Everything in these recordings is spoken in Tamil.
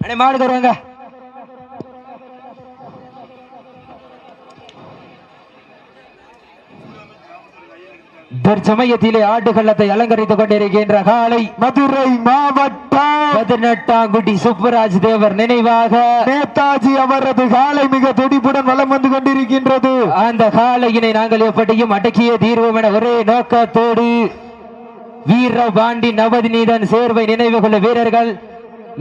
அண்ணே மாடு தருவாங்க. தற்சமயத்திலே ஆட்டுக்கள்ளத்தை அலங்கரித்துக் கொண்டிருக்கின்ற காலை மதுரை மாவட்டம் பதினெட்டாம் குடி சுப்பராஜ் தேவர் நினைவாக நேதாஜி அவரது காலை மிக துடிப்புடன் வலம் வந்து கொண்டிருக்கின்றது. அந்த காலையினை நாங்கள் எப்படியும் அடக்கிய தீர்வோம் என ஒரே நோக்கத்தோடு வீரபாண்டி நவதிநீதன் சேர்வை நினைவு கொள்ள வீரர்கள்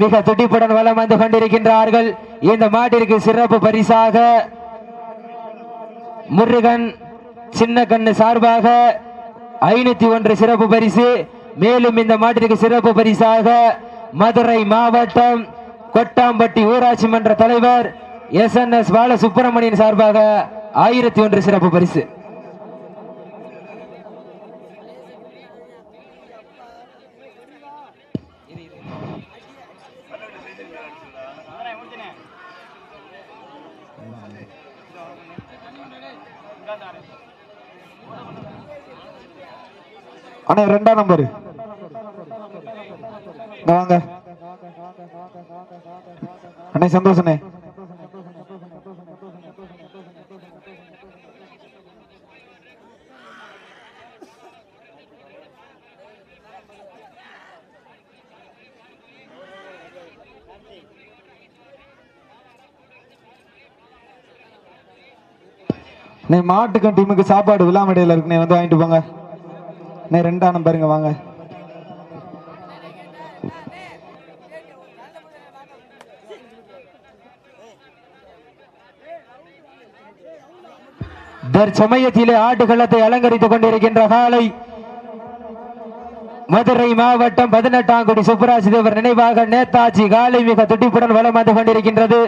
மிக துடிப்புடன் வலம் வந்து கொண்டிருக்கின்றார்கள். இந்த மாட்டிற்கு சிறப்பு பரிசாக முருகன் சின்ன கண்ணு சார்பாக ஐநூத்தி ஒன்று சிறப்பு பரிசு. மேலும் இந்த மாட்டிற்கு சிறப்பு பரிசாக மதுரை மாவட்டம் கொட்டாம்பட்டி ஊராட்சி மன்ற தலைவர் எஸ் என் எஸ் பாலசுப்பிரமணியன் சார்பாக ஆயிரத்தி ஒன்று சிறப்பு பரிசு. அண்ணே ரெண்டாம் நம்பர் வாங்க. அண்ணே சந்தோஷண்ணே. நீ மாட்டுக்கும் டீமுக்கு சாப்பாடு விழாமடையில நீ வந்து வாங்கிட்டு போங்க. நீ ரெண்டா நம்பருங்க வாங்க. தற்சமயத்திலே ஆட்டுக்களத்தை அலங்கரித்துக் கொண்டிருக்கின்ற காலை மதுரை மாவட்டம் பதினெட்டாம் குடி சுப்பராஜ் தேவர் நினைவாக நேதாஜி காலை மிக துடிப்புடன் வலம் வந்து கொண்டிருக்கின்றது.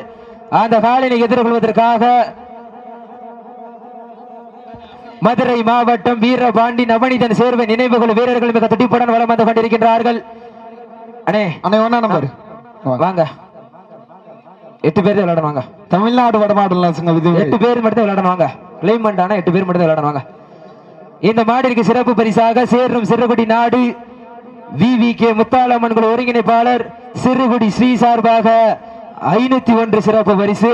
அந்த காலினை எதிர்கொள்வதற்காக மதுரை மாவட்டம் வீரபாண்டி நவனிதன் சேர்வை நினைவுகள் வீரர்கள் மிக துடிப்புடன் வலம் வந்து கொண்டிருக்கின்றார்கள். அண்ணே அண்ணே ஒன்னா நம்பர். வாங்க. எட்டு பேர் விளையாடணும் வாங்க. தமிழ்நாடு வடமாடலாம் எட்டு பேர் மட்டும் தான் விளையாடணும் வாங்க. கிளைம் ஆனா எட்டு பேர் மட்டும் தான் விளையாடணும் வாங்க. இந்த மாடிற்கு சிறப்பு பரிசாக சேரும் சிறுகுடி நாடு விவி கே முத்தாளம்மன் ஒருங்கிணைப்பாளர் சிறுகுடி ஸ்ரீ சார்பாக ஐநூத்தி ஒன்று சிறப்பு பரிசு.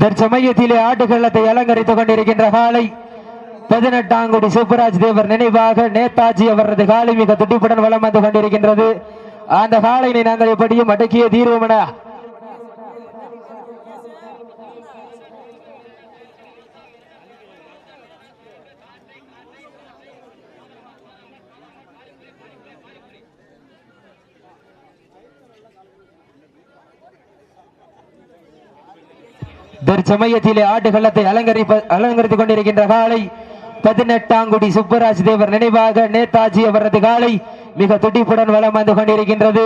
தற்சமயத்திலே ஆட்டுக்கள்ளத்தை அலங்கரித்துக் கொண்டிருக்கின்ற காலை பதினெட்டாம் கோடி சூப்பராஜ் தேவர் நினைவாக நேதாஜி அவரது காலை மிக துடிப்புடன் வளம் வந்து கொண்டிருக்கின்றது. அந்த காலையினை நாங்கள் எப்படியும் அடக்கிய தீர்வோம் என தற்சமயத்திலே ஆட்டுகளத்தை அலங்கரிப்ப அலங்கரித்துக் கொண்டிருக்கின்ற காலை பதினெட்டாம் குடி சுப்பராஜ் தேவர் நினைவாக நேதாஜி அவரது காலை மிக துடிப்புடன் வலம் வந்து கொண்டிருக்கின்றது.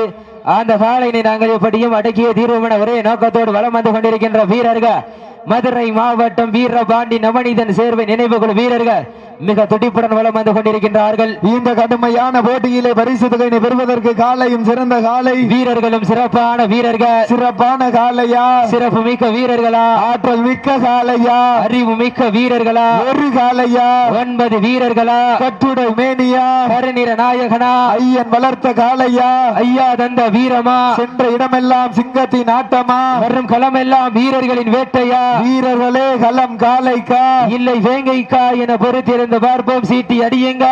அந்த காலையினை நாங்கள் எப்படியும் அடக்கிய தீர்வோம் என ஒரே நோக்கத்தோடு வலம் வந்து கொண்டிருக்கின்ற வீரர்கள். மதுரை மாவட்டம் வீரபாண்டி நவநீதன் சேர்வை நினைவுகள் வீரர்கள். மிக துடிப்புடன் வலம் வந்து கொண்டிருக்கின்றார்கள். இந்த கடுமையான போட்டியிலே பரிசு தொகையினை பெறுவதற்கு காலையும் சிறந்த காலை. வீரர்களும் சிறப்பான வீரர்கள். சிறப்பான காலையா? சிறப்பு மிக்க வீரர்களா? ஆற்றல் மிக்க காலையா? அறிவு மிக்க வீரர்களா? ஒரு காலையா? ஒன்பது வீரர்களா? கட்டுடை மேனியா? கருநிற நாயகனா? ஐயன் வளர்த்த காலையா? ஐயா தந்த வீரமா? சென்ற இடமெல்லாம் சிங்கத்தின் ஆட்டமா? வரும் களமெல்லாம் வீரர்களின் வேட்டையா? வீரர்களே களம் காலைக்கா? இல்லை வேங்கைக்கா என பொறுத்திருந்த இருந்து பார்ப்போம் சீட்டி அடியுங்க.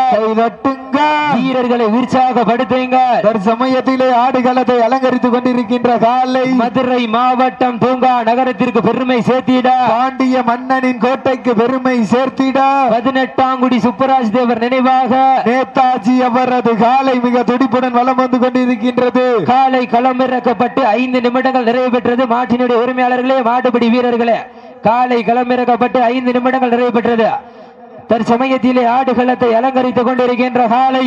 கை வீரர்களை உற்சாகப்படுத்துங்க. தற்சமயத்திலே ஆடுகளத்தை அலங்கரித்துக் கொண்டிருக்கின்ற காலை மதுரை மாவட்டம் பூங்கா நகரத்திற்கு பெருமை சேர்த்திட. பாண்டிய மன்னனின் கோட்டைக்கு பெருமை சேர்த்திட. பதினெட்டாங்குடி சுப்பராஜ் தேவர் நினைவாக. நேதாஜி அவரது காலை மிக துடிப்புடன் வலம் வந்து கொண்டிருக்கின்றது. காலை களமிறக்கப்பட்டு ஐந்து நிமிடங்கள் நிறைவு பெற்றது. மாட்டினுடைய உரிமையாளர்களே மாட்டுப்படி வீரர்களே. காலை களமிறக்கப்பட்டு ஐந்து நிமிடங்கள் நிறைவு பெற்றது. தற்சமயத்திலே ஆடுகளத்தை அலங்கரித்துக் கொண்டிருக்கின்ற காலை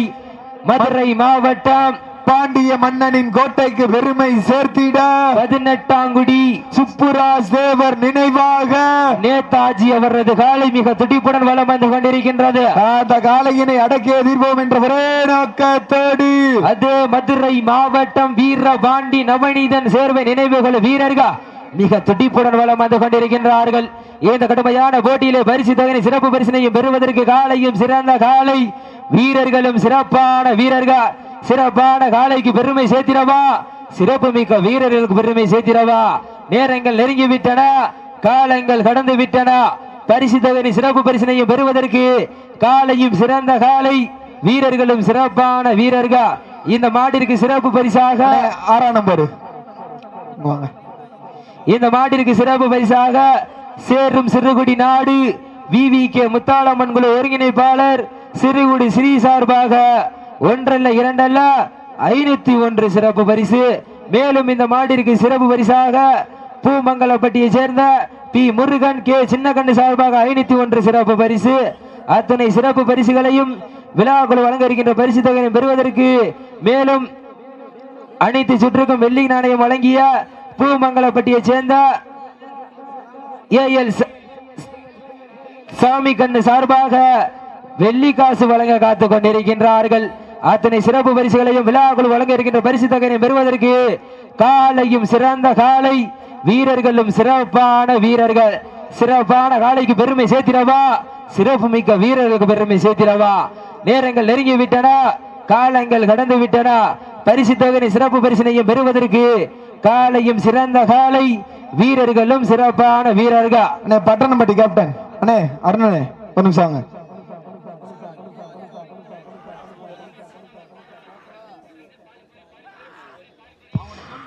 மதுரை மாவட்டம். பாண்டிய மன்னனின் கோட்டைக்கு பெருமை சேர்த்திட. பதினெட்டாம் குடி சுப்புராஜ் தேவர் நினைவாக. நேதாஜி அவரது காலை மிக துடிப்புடன் வலம் வந்து கொண்டிருக்கின்றது. அந்த காலையினை அடக்கி எதிர்ப்போம் என்ற ஒரே நோக்கத்தோடு அது மதுரை மாவட்டம் வீரபாண்டி நவநீதன் சேர்வை நினைவுகள் வீரர்கள்? மிக துடிப்புடன் வளம் வந்து கொண்டிருக்கின்றார்கள். இந்த கடுமையான போட்டியிலே பரிசு தொகை சிறப்பு பரிசினையும் பெறுவதற்கு காலையும் சிறந்த காலை. வீரர்களும் சிறப்பான வீரர்கள். சிறப்பான காலைக்கு பெருமை சேர்த்திடவா? சிறப்பு மிக்க வீரர்களுக்கு பெருமை சேர்த்திடவா? நேரங்கள் நெருங்கி விட்டன காலங்கள் கடந்து விட்டன பரிசு தொகை சிறப்பு பரிசினையும் பெறுவதற்கு காலையும் சிறந்த காலை. வீரர்களும் சிறப்பான வீரர்கள். இந்த மாட்டிற்கு சிறப்பு பரிசாக ஆறாம் நம்பர். வாங்க. இந்த மாட்டிற்கு சிறப்பு பரிசாக சேரும் சிறுகுடி நாடு விவி கே. முத்தாளம்மன் குழு ஒருங்கிணைப்பாளர் சிறுகுடி ஸ்ரீ சார்பாக ஒன்றல்ல இரண்டல்ல ஐநூத்தி ஒன்று சிறப்பு பரிசு. மேலும் இந்த மாட்டிற்கு சிறப்பு பரிசாக பூமங்கலப்பட்டியை சேர்ந்த பி. முருகன் கே. சின்னகண்ணு சார்பாக ஐநூத்தி ஒன்று சிறப்பு பரிசு. அத்தனை சிறப்பு பரிசுகளையும் விழாக்குழு வழங்க இருக்கின்ற பரிசு தொகையை பெறுவதற்கு மேலும் அனைத்து சுற்றுக்கும் வெள்ளி நாணயம் வழங்கிய பூமங்கலப்பட்டியை சேர்ந்த ஏஎல் சாமி கண்ணு சார்பாக வெள்ளி காசு வழங்க காத்து கொண்டிருக்கின்றார்கள். அத்தனை சிறப்பு பரிசுகளையும் விழாக்குள் வழங்க இருக்கின்ற பரிசு தொகையை பெறுவதற்கு காலையும் சிறந்த காலை வீரர்களும் சிறப்பான வீரர்கள் சிறப்பான காலைக்கு பெருமை சேர்த்திடவா? சிறப்பு மிக்க வீரர்களுக்கு பெருமை சேர்த்திடவா? நேரங்கள் நெருங்கி விட்டன காலங்கள் கடந்து விட்டன பரிசு தொகை சிறப்பு பரிசினையும் பெறுவதற்கு காலையும் சிறந்த காலை. வீரர்களும் சிறப்பான வீரர்கள். அண்ணே பட்டணம்பட்டி கேப்டன் அண்ணே அருணனே ஒரு நிமிஷம்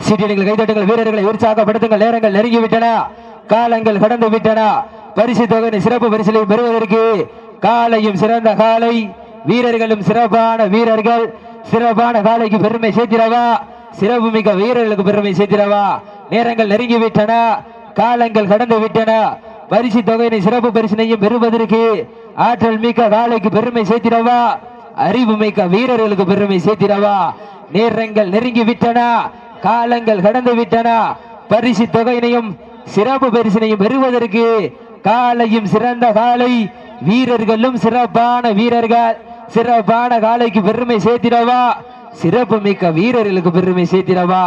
சீட்டியடிகள் கைதட்டுங்கள் வீரர்களை உற்சாகப்படுத்துங்கள். நேரங்கள் நெருங்கி விட்டன காலங்கள் கடந்து விட்டன பரிசு தொகை சிறப்பு பரிசிலை பெறுவதற்கு காலையும் சிறந்த காலை. வீரர்களும் சிறப்பான வீரர்கள். சிறப்பான காலைக்கு பெருமை சேர்த்திடவா சிறப்பு மிக்க வீரர்களுக்கு பெருமை சேர்த்திடவா? நேரங்கள் நெருங்கி விட்டன காலங்கள் கடந்து விட்டன பரிசு தொகையினை சிறப்பு பரிசினையும் பெறுவதற்கு ஆற்றல் மிக்க காலைக்கு பெருமை சேர்த்திடவா? அறிவு மிக்க வீரர்களுக்கு பெருமை சேர்த்திடவா? நேரங்கள் நெருங்கி விட்டன காலங்கள் கடந்து விட்டன பரிசு தொகையினையும் சிறப்பு பரிசினையும் பெறுவதற்கு காலையும் சிறந்த காலை வீரர்களும் சிறப்பான வீரர்கள் சிறப்பான காலைக்கு பெருமை சேர்த்திடவா? சிறப்புமிக்க வீரர்களுக்கு பெருமை சேர்த்திடவா?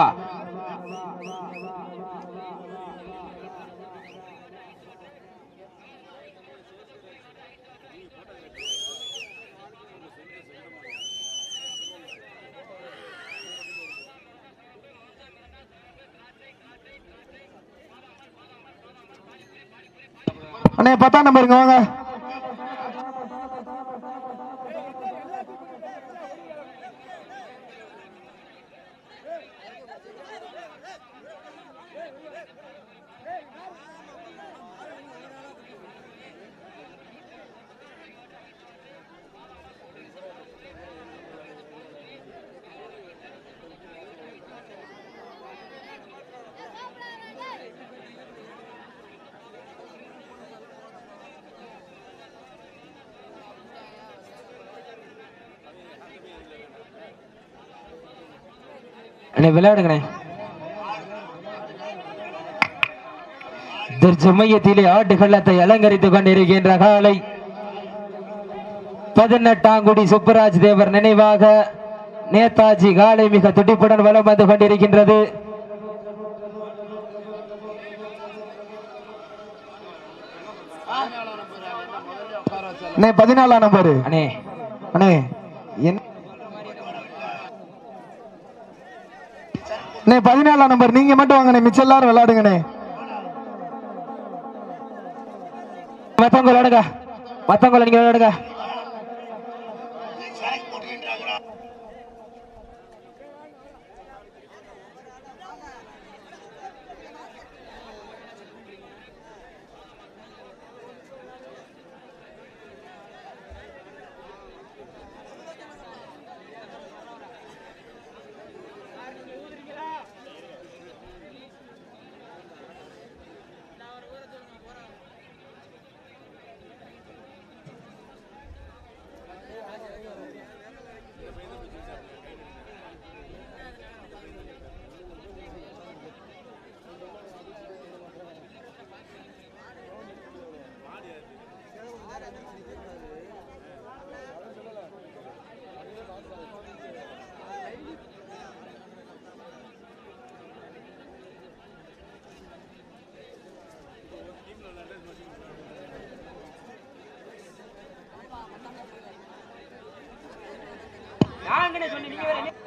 அண்ணே பத்தாம் நம்பருங்க வாங்க. அண்ணே விளையாடுங்கண்ணே. தற்சமயத்திலே ஆட்டுக்கள்ளத்தை அலங்கரித்துக் கொண்டிருக்கின்ற காலை பதினெட்டாங்குடி சுப்பராஜ் தேவர் நினைவாக நேதாஜி காலை மிக துடிப்புடன் வலம் வந்து கொண்டிருக்கின்றது. பதினாலாம் நம்பரு. அண்ணே அண்ணே. என் அண்ணே பதினேழாம் நம்பர் நீங்க மட்டும் வாங்கண்ணே மிச்சம் எல்லாரும் விளையாடுங்கண்ணே. மத்தவங்க விளையாடுங்க. மத்தவங்க நீங்க விளையாடுங்க. நாலங்கன்னு சொன்னீங்க